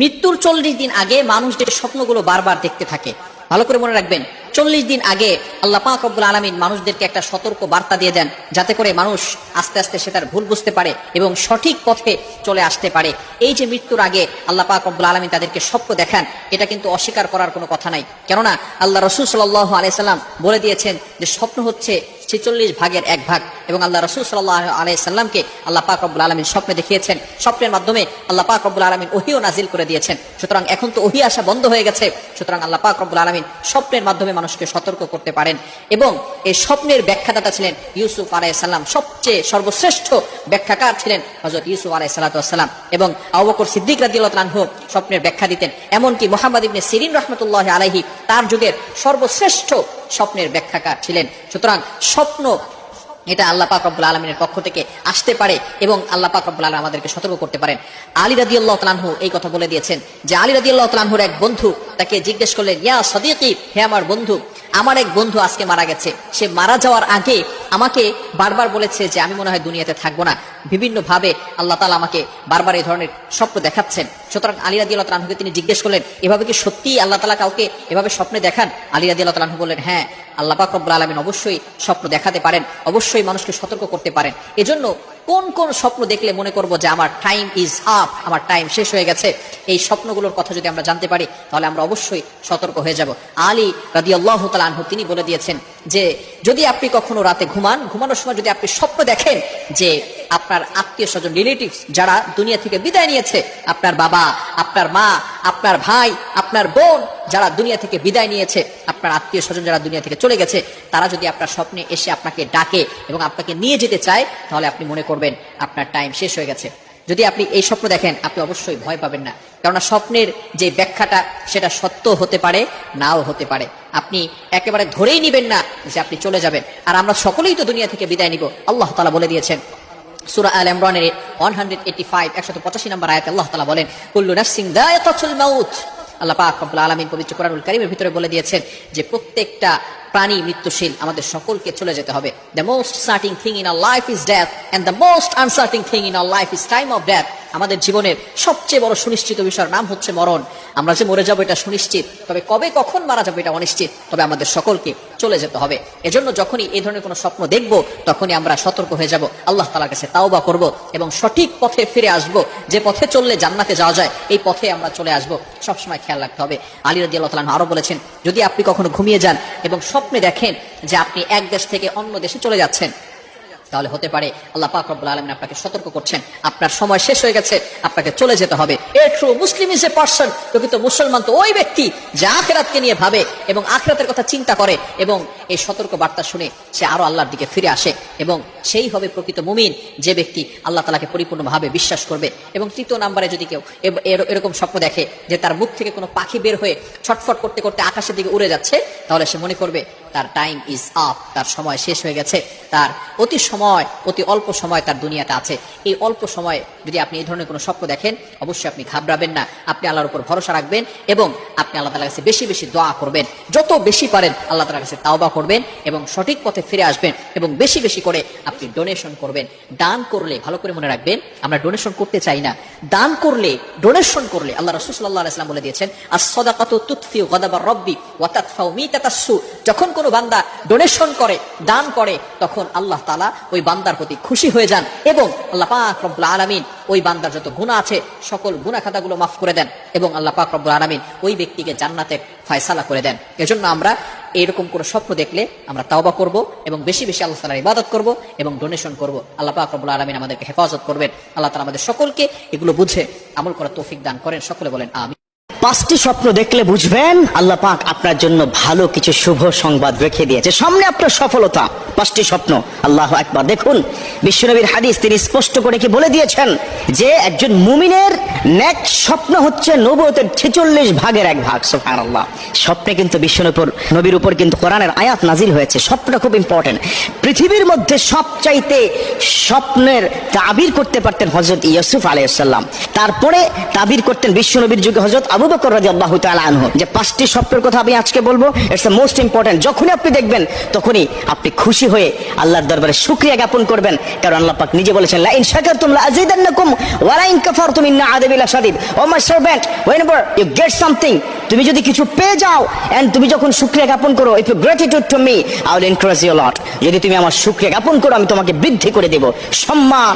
মৃত্যুর চল্লিশ দিন আগে মানুষ যে স্বপ্নগুলো বারবার দেখতে থাকে, ভালো করে মনে রাখবেন, চল্লিশ দিন আগে আল্লাহ পাক রব্বুল আলমিন মানুষদেরকে একটা সতর্ক বার্তা দিয়ে দেন, যাতে করে মানুষ আস্তে আস্তে সে তার ভুল বুঝতে পারে এবং সঠিক পথে চলে আসতে পারে। এই যে মৃত্যুর আগে আল্লাহ পাক রব্বুল আলমিন তাদেরকে স্বপ্ন দেখান, এটা কিন্তু অস্বীকার করার কোনো কথা নাই। কেননা আল্লাহ রসুল সাল্লাহ আলাইসাল্লাম বলে দিয়েছেন যে স্বপ্ন হচ্ছে ছেচল্লিশ ভাগের এক ভাগ। এবং আল্লাহ রসুল সাল্লাহ আলাইসাল্লামকে আল্লাহ পাক রব্বুল আলমিন স্বপ্নে দেখিয়েছেন। স্বপ্নের মাধ্যমে আল্লাহ পাক রব্বুল আলমিন ওহিও নাজিল করে দিয়েছেন। সুতরাং এখন তো ওহি আসা বন্ধ হয়ে গেছে। সুতরাং আল্লাহ পাক রব্বুল আলমিন স্বপ্নের মাধ্যমে মানুষকে সতর্ক করতে পারেন। এবং এই স্বপ্নের ব্যাখ্যাদাতা ছিলেন ইউসুফ আলাইসাল্লাম সবচেয়ে সর্বশ্রেষ্ঠ ব্যাখ্যাকার ছিলেন হজরত ইউসুফ আলাইসাল্লাম এবং আবকর সিদ্দিক রাদিউল্লাহ স্বপ্নের ব্যাখ্যা দিতেন। এমনকি মোহাম্মদ ইবনে সিরিন রহমতুল্লাহ আলাইহি তার যুগের সর্বশ্রেষ্ঠ স্বপ্নের ব্যাখ্যাকার ছিলেন। সুতরাং স্বপ্ন এটা আল্লাহ পাক রব্বুল আলমিনের পক্ষ থেকে আসতে পারে এবং আল্লাহ পাক রব্বুল আলম আমাদেরকে সতর্ক করতে পারেন। আলী রাদি আল্লাহ তালানহু এই কথা বলে দিয়েছেন যে, আলী রাদি আল্লাহ তালানহুর এক বন্ধু তাকে জিজ্ঞেস করলেন, ইয়া সদিকি, হে আমার বন্ধু আমার এক বন্ধু আজকে মারা গেছে। সে মারা যাওয়ার আগে আমাকে বারবার বলেছে যে আমি মনে হয় দুনিয়াতে থাকব না। বিভিন্ন ভাবে আল্লাহ তালা আমাকে বারবার এই ধরনের স্বপ্ন দেখাচ্ছেন। সুতরাং আলী রাদি আল্লাহ তালানহুকে তিনি জিজ্ঞেস করলেন, এভাবে কি সত্যি আল্লাহ তালা কাউকে এভাবে স্বপ্নে দেখান? আলী রাদি আল্লাহ তালানহু বললেন হ্যাঁ আল্লাহ পাক রব্বুল আলমিন অবশ্যই স্বপ্ন দেখাতে পারেন, অবশ্যই মানুষকে সতর্ক করতে পারেন। এজন্য কোন কোন স্বপ্ন দেখলে মনে করব যে আমার টাইম ইজ আপ আমার টাইম শেষ হয়ে গেছে। এই স্বপ্নগুলোর কথা যদি আমরা জানতে পারি, তাহলে আমরা অবশ্যই সতর্ক হয়ে যাব। আলী রাদি আল্লাহ তালহ তিনি বলে দিয়েছেন যে, যদি আপনি কখনো রাতে ঘুমান, ঘুমানোর সময় যদি আপনি স্বপ্ন দেখেন যে আপনার আত্মীয় স্বজন রিলেটিভ যারা দুনিয়া থেকে বিদায় নিয়েছে, আপনার বাবা, আপনার মা, আপনার ভাই, আপনার বোন যারা দুনিয়া থেকে বিদায় নিয়েছে, আপনার আত্মীয় স্বজন যারা দুনিয়া থেকে চলে গেছে, তারা যদি আপনার স্বপ্নে এসে আপনাকে ডাকে এবং আপনাকে নিয়ে যেতে চায়, তাহলে আপনি মনে করবেন আপনার টাইম শেষ হয়ে গেছে। যদি আপনি এই স্বপ্ন দেখেন, আপনি অবশ্যই ভয় পাবেন না। কেননা স্বপ্নের যে ব্যাখ্যাটা, সেটা সত্য হতে পারে, নাও হতে পারে। আপনি একেবারে ধরেই নিবেন না যে আপনি চলে যাবেন। আর আমরা সকলেই তো দুনিয়া থেকে বিদায় নিব। আল্লাহ তালা বলে দিয়েছেন, সুরা আল ইমরানের 185 185 নম্বর আয়াতে আল্লাহ তালা বলেন, কুল্লু নাফসিন দায়িকাতুল মাউত। আল্লাহ পাক আলামিন পবিত্র কোরআনুল করিমের ভিতরে বলে দিয়েছেন যে প্রত্যেকটা প্রাণী মৃত্যুশীল আমাদের সকলকে চলে যেতে হবে। The most certain thing in our life is death and the most uncertain thing in our life is time of death আমাদের জীবনের সবচেয়ে বড় সুনিশ্চিত বিষয়ের নাম হচ্ছে মরণ। আমরা যে মরে যাব এটা সুনিশ্চিত, তবে কবে কখন মারা যাব এটা অনিশ্চিত, তবে আমাদের সকলকে চলে যেতে হবে। এজন্য যখনই এই ধরনের কোনো স্বপ্ন দেখব, তখনই আমরা সতর্ক হয়ে যাব, আল্লাহ তালার কাছে তাওবা করব এবং সঠিক পথে ফিরে আসব। যে পথে চললে জান্নাতে যাওয়া যায়, এই পথে আমরা চলে আসব। সবসময় খেয়াল রাখতে হবে। আলী রাজি আল্লাহ তালাহ আরও বলেছেন, যদি আপনি কখনো ঘুমিয়ে যান এবং স্বপ্নে দেখেন যে আপনি এক দেশ থেকে অন্য দেশে চলে যাচ্ছেন তাহলে হতে পারে আল্লাহ পাক রব্বুল আলমিন আপনাকে সতর্ক করছেন। আপনার সময় শেষ হয়ে গেছে, আপনাকে চলে যেতে হবে। A true Muslim is a person প্রকৃত মুসলমান তো ওই ব্যক্তি যে আখেরাতকে নিয়ে ভাবে এবং আখেরাতের কথা চিন্তা করে এবং এই সতর্ক বার্তা শুনে সে আরও আল্লাহর দিকে ফিরে আসে এবং সেই হবে প্রকৃত মুমিন যে ব্যক্তি আল্লাহ তালাকে পরিপূর্ণভাবে বিশ্বাস করবে। এবং তৃতীয় নাম্বারে যদি কেউ এরকম স্বপ্ন দেখে যে তার মুখ থেকে কোনো পাখি বের হয়ে ছটফট করতে করতে আকাশের দিকে উড়ে যাচ্ছে, তাহলে সে মনে করবে তার টাইম ইজ আপ তার সময় শেষ হয়ে গেছে, তার অতি সময়, অতি অল্প সময় তার দুনিয়াতে আছে। এই অল্প সময়ে যদি আপনি এই ধরনের কোনো স্বপ্ন দেখেন, অবশ্যই আপনি ঘাবড়াবেন না। আপনি আল্লাহর উপর ভরসা রাখবেন এবং আপনি আল্লাহ তালার কাছে বেশি বেশি দোয়া করবেন। যত বেশি পারেন, আল্লাহ তালার কাছে তাওবা করবেন এবং সঠিক পথে ফিরে আসবেন এবং বেশি বেশি করে আপনি ডোনেশন করবেন। দান করলে, ভালো করে মনে রাখবেন, আমরা ডোনেশন করতে চাই না। দান করলে ডোনেশন করলে, আল্লাহ রসুল্লাহ ইসলাম বলে দিয়েছেন আর সদাকাত তুৎফি গদাবার রব্বি মিতাতাসসু যখন কোনো বান্দা ডোনেশন করে, দান করে, তখন আল্লাহ তালা ওই বান্দার প্রতি খুশি হয়ে যান এবং আল্লাহ পাক রব্বুল আলামিন ওই বান্দার যত গুণা আছে, সকল গুণা খাতাগুলো মাফ করে দেন এবং আল্লাহ পাক রব্বুল আলামিন ওই ব্যক্তিকে জান্নাতের ফায়সালা করে দেন। এজন্য আমরা এরকম কোনো স্বপ্ন দেখলে আমরা তাওবা করব এবং বেশি বেশি আল্লাহ তালার ইবাদত করব এবং ডোনেশন করব। আল্লাহ পাক রব্বুল আলামিন আমাদেরকে হেফাজত করবেন। আল্লাহ তালা আমাদের সকলকে এগুলো বুঝে আমল করার তৌফিক দান করেন। সকলে বলেন আমি পাঁচটি স্বপ্ন দেখলে বুঝবেন আল্লাহ পাক আপনার জন্য ভালো কিছু শুভ সংবাদ রেখে দিয়েছে। সামনে আপনার সফলতা, পাঁচটি স্বপ্ন। আল্লাহ একবার দেখুন, বিশ্বনবীর হাদিস তিনি স্পষ্ট করে কি বলে দিয়েছেন? যে একজন মুমিনের নেক স্বপ্ন হচ্ছে নবতের ছেচল্লিশ ভাগের এক ভাগ সোফান আল্লাহ স্বপ্নে কিন্তু বিশ্বনবীর, নবীর উপর কিন্তু কোরআনের আয়াত নাজিল হয়েছে। স্বপ্নটা খুব ইম্পর্টেন্ট পৃথিবীর মধ্যে সবচাইতে স্বপ্নের তাবির করতে পারতেন হজরত ইয়সুফ আলাইসাল্লাম তারপরে তাবির করতেন বিশ্বনবীর যুগে হজরত আবু আনহু, যে পাঁচটি স্বপ্নের কথা আমি আজকে বলব মোস্ট ইম্পর্টেন্ট যখনই আপনি দেখবেন, তখনই আপনি খুশি হয়ে আল্লাহর দরবারে শুকরিয়া জ্ঞাপন করবেন। কারণ আল্লাহ পাক নিজে বলেছেন, লা ইন শাকারতুম লা ওয়া লা ইন কাফারতুম ইন্না আযাবি ও মাই সার্ভেন্ট তুমি যদি কিছু পেয়ে যাও এন্ড তুমি যখন শুকরিয়া জ্ঞাপন করো if you gratitude to me I will encourage you lot যদি তুমি আমার শুকরিয়া জ্ঞাপন করো, আমি তোমাকে বৃদ্ধি করে দেব। সম্মান।